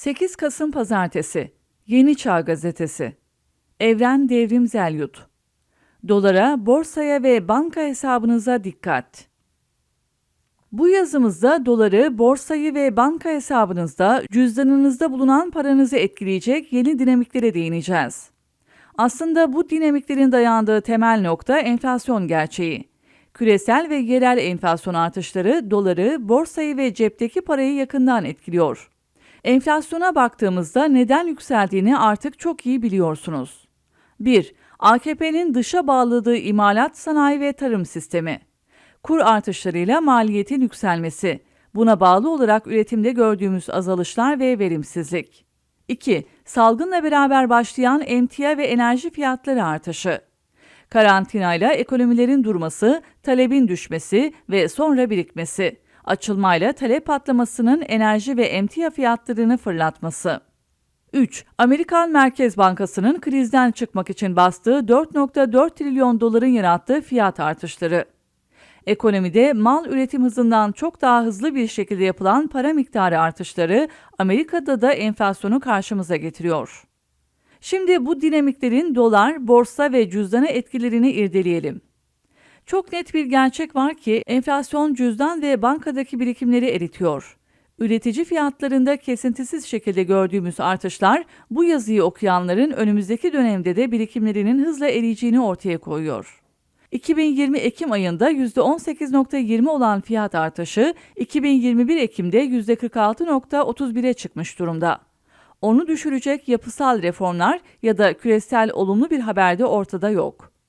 8 Kasım Pazartesi Yeni Çağ Gazetesi Evren Devrim Zelyut Dolara, borsaya ve banka hesabınıza dikkat. Bu yazımızda doları, borsayı ve banka hesabınızda, cüzdanınızda bulunan paranızı etkileyecek yeni dinamiklere değineceğiz. Aslında bu dinamiklerin dayandığı temel nokta enflasyon gerçeği. Küresel ve yerel enflasyon artışları doları, borsayı ve cepteki parayı yakından etkiliyor. Enflasyona baktığımızda neden yükseldiğini artık çok iyi biliyorsunuz. 1. AKP'nin dışa bağladığı imalat, sanayi ve tarım sistemi. Kur artışlarıyla maliyetin yükselmesi. Buna bağlı olarak üretimde gördüğümüz azalışlar ve verimsizlik. 2. Salgınla beraber başlayan emtia ve enerji fiyatları artışı. Karantinayla ekonomilerin durması, talebin düşmesi ve sonra birikmesi. Açılmayla talep patlamasının enerji ve emtia fiyatlarını fırlatması. 3. Amerikan Merkez Bankası'nın krizden çıkmak için bastığı 4.4 trilyon doların yarattığı fiyat artışları. Ekonomide mal üretim hızından çok daha hızlı bir şekilde yapılan para miktarı artışları Amerika'da da enflasyonu karşımıza getiriyor. Şimdi bu dinamiklerin dolar, borsa ve cüzdana etkilerini irdeleyelim. Çok net bir gerçek var ki enflasyon cüzdan ve bankadaki birikimleri eritiyor. Üretici fiyatlarında kesintisiz şekilde gördüğümüz artışlar bu yazıyı okuyanların önümüzdeki dönemde de birikimlerinin hızla eriyeceğini ortaya koyuyor. 2020 Ekim ayında %18.20 olan fiyat artışı 2021 Ekim'de %46.31'e çıkmış durumda. Onu düşürecek yapısal reformlar ya da küresel olumlu bir haber de ortada yok.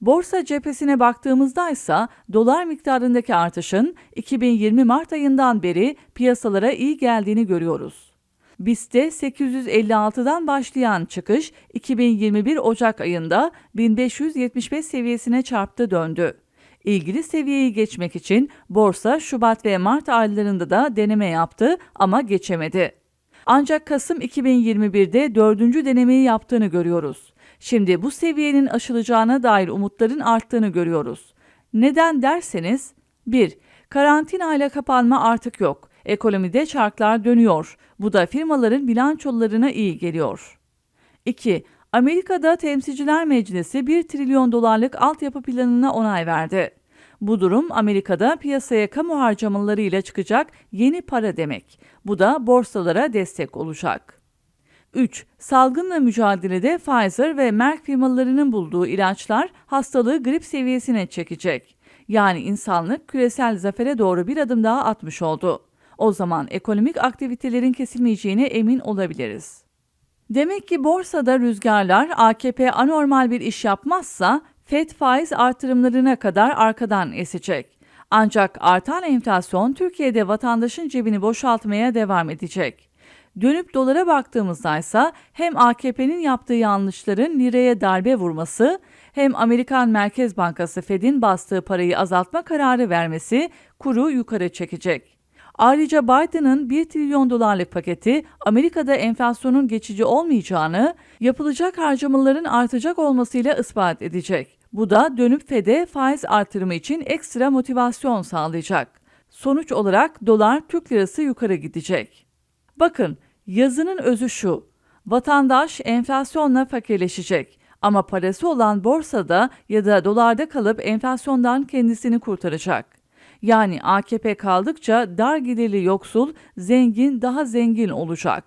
Borsa cephesine baktığımızda ise dolar miktarındaki artışın 2020 Mart ayından beri piyasalara iyi geldiğini görüyoruz. BIST'te 856'dan başlayan çıkış 2021 Ocak ayında 1575 seviyesine çarptı döndü. İlgili seviyeyi geçmek için borsa Şubat ve Mart aylarında da deneme yaptı ama geçemedi. Ancak Kasım 2021'de dördüncü denemeyi yaptığını görüyoruz. Şimdi bu seviyenin aşılacağına dair umutların arttığını görüyoruz. Neden derseniz 1. Karantina ile kapanma artık yok. Ekonomide çarklar dönüyor. Bu da firmaların bilançolarına iyi geliyor. 2. Amerika'da Temsilciler Meclisi 1 trilyon dolarlık altyapı planına onay verdi. Bu durum Amerika'da piyasaya kamu harcamalarıyla çıkacak yeni para demek. Bu da borsalara destek olacak. 3. Salgınla mücadelede Pfizer ve Merck firmalarının bulduğu ilaçlar hastalığı grip seviyesine çekecek. Yani insanlık küresel zafere doğru bir adım daha atmış oldu. O zaman ekonomik aktivitelerin kesilmeyeceğine emin olabiliriz. Demek ki borsada rüzgarlar AKP anormal bir iş yapmazsa FED faiz artırımlarına kadar arkadan esecek. Ancak artan enflasyon Türkiye'de vatandaşın cebini boşaltmaya devam edecek. Dönüp dolara baktığımızda ise hem AKP'nin yaptığı yanlışların liraya darbe vurması hem Amerikan Merkez Bankası Fed'in bastığı parayı azaltma kararı vermesi kuru yukarı çekecek. Ayrıca Biden'ın 1 trilyon dolarlık paketi Amerika'da enflasyonun geçici olmayacağını, yapılacak harcamaların artacak olmasıyla ispat edecek. Bu da dönüp Fed'e faiz artırımı için ekstra motivasyon sağlayacak. Sonuç olarak dolar Türk lirası yukarı gidecek. Bakın, yazının özü şu. Vatandaş enflasyonla fakirleşecek ama parası olan borsada ya da dolarda kalıp enflasyondan kendisini kurtaracak. Yani AKP kaldıkça dar gelirli yoksul, zengin daha zengin olacak.